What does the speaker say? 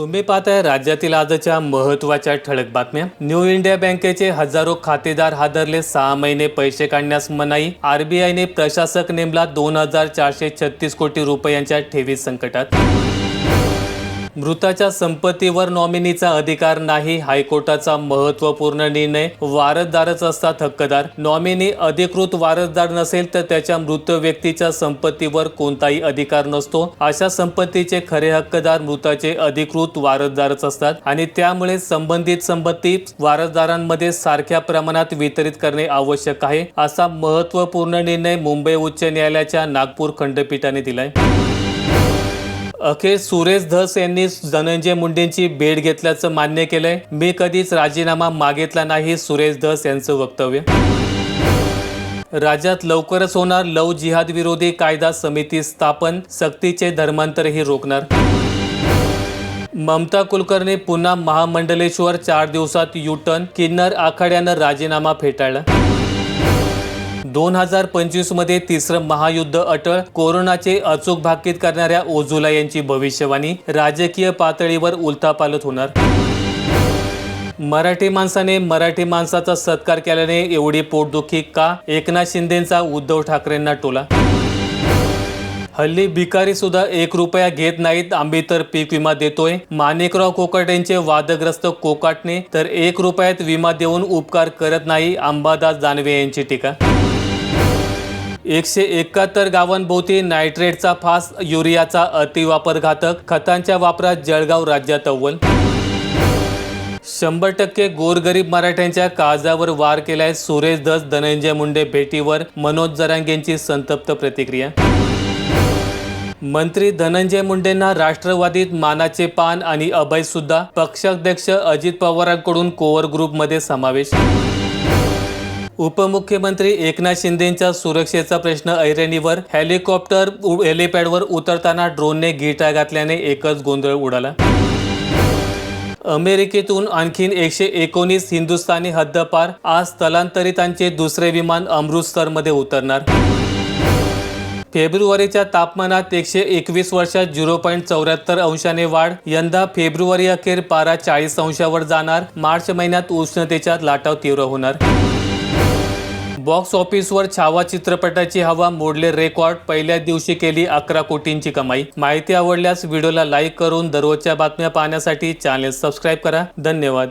तुम्ही पाहताय राज्यातील आजच्या महत्त्वाच्या ठळक बातम्या. न्यू इंडिया बँकेचे हजारो खातेदार हादरले सहा महिने पैसे काढण्यास मनाई. आरबीआयने प्रशासक नेमला दोन हजार चारशे छत्तीस कोटी रुपयांच्या ठेवी संकटात. मृताच्या संपत्तीवर नॉमिनीचा अधिकार नाही हायकोर्टाचा महत्त्वपूर्ण निर्णय वारसदारच असतात हक्कदार. नॉमिनी अधिकृत वारसदार नसेल तर त्याच्या मृत व्यक्तीच्या संपत्तीवर कोणताही अधिकार नसतो. अशा संपत्तीचे खरे हक्कदार मृताचे अधिकृत वारसदारच असतात आणि त्यामुळे संबंधित संपत्ती वारसदारांमध्ये सारख्या प्रमाणात वितरित करणे आवश्यक आहे असा महत्त्वपूर्ण निर्णय मुंबई उच्च न्यायालयाच्या नागपूर खंडपीठाने दिलाय. अखेर सुरेश धस यांनी धनंजय मुंडेंची भेट घेतल्याचं मान्य केलंय. मी कधीच राजीनामा मागितला नाही सुरेश धस यांचं वक्तव्य. राज्यात लवकरच होणार लव जिहाद विरोधी कायदा समिती स्थापन सक्तीचे धर्मांतरही रोखणार. ममता कुलकर्णी पुन्हा महामंडलेश्वर चार दिवसात युटर्न किन्नर आखाड्यानं राजीनामा फेटाळला. दोन हजार पंचवीसमध्ये तिसरं महायुद्ध अटळ कोरोनाचे अचूक भाकीत करणाऱ्या ओझुला यांची भविष्यवाणी राजकीय पातळीवर उलथापालथ होणार. मराठी माणसाने मराठी माणसाचा सत्कार केल्याने एवढी पोटदुखी का? एकनाथ शिंदेंचा उद्धव ठाकरेंना टोला. हल्ली भिकारी सुद्धा एक रुपया घेत नाहीत आम्ही तर पीक विमा देतोय. माणिकराव कोकाटेंचे वादग्रस्त कोकाटने तर एक रुपयात विमा देऊन उपकार करत नाही अंबादास दानवे यांची टीका. एकशे एकाहत्तर गावांभोवती नायट्रेटचा फास युरियाचा अतिवापर घातक खतांच्या वापरात जळगाव राज्यात अव्वल. शंभर टक्के गोरगरीब मराठ्यांच्या काळजावर वार केलाय सुरेश धस धनंजय मुंडे भेटीवर मनोज जरांगेंची संतप्त प्रतिक्रिया. मंत्री धनंजय मुंडेंना राष्ट्रवादीत मानाचे पान आणि अभय सुद्धा पक्षाध्यक्ष अजित पवारांकडून कोवर ग्रुपमध्ये समावेश. उपमुख्यमंत्री एकनाथ शिंदेंच्या सुरक्षेचा प्रश्न ऐरणीवर हेलिकॉप्टर उ- हेलिपॅडवर उतरताना ड्रोनने गिटा घातल्याने एकच गोंधळ उडाला. अमेरिकेतून आणखीन एकशे एकोणीस हिंदुस्थानी हद्दपार आज स्थलांतरितांचे दुसरे विमान अमृतसरमध्ये उतरणार. फेब्रुवारीच्या तापमानात एकशे एकवीस वर्षात झिरो पॉईंट चौऱ्याहत्तर अंशाने वाढ यंदा फेब्रुवारी अखेर पारा चाळीस अंशावर जाणार मार्च महिन्यात उष्णतेच्या लाटाव तीव्र होणार. बॉक्स ऑफिसवर छावा चित्रपटाची हवा मोडले रेकॉर्ड. पहिल्या दिवशी केली अकरा कोटींची कमाई. माहिती आवडल्यास व्हिडिओला लाईक करून दररोजच्या बातम्या पाहण्यासाठी चॅनेल सबस्क्राईब करा. धन्यवाद.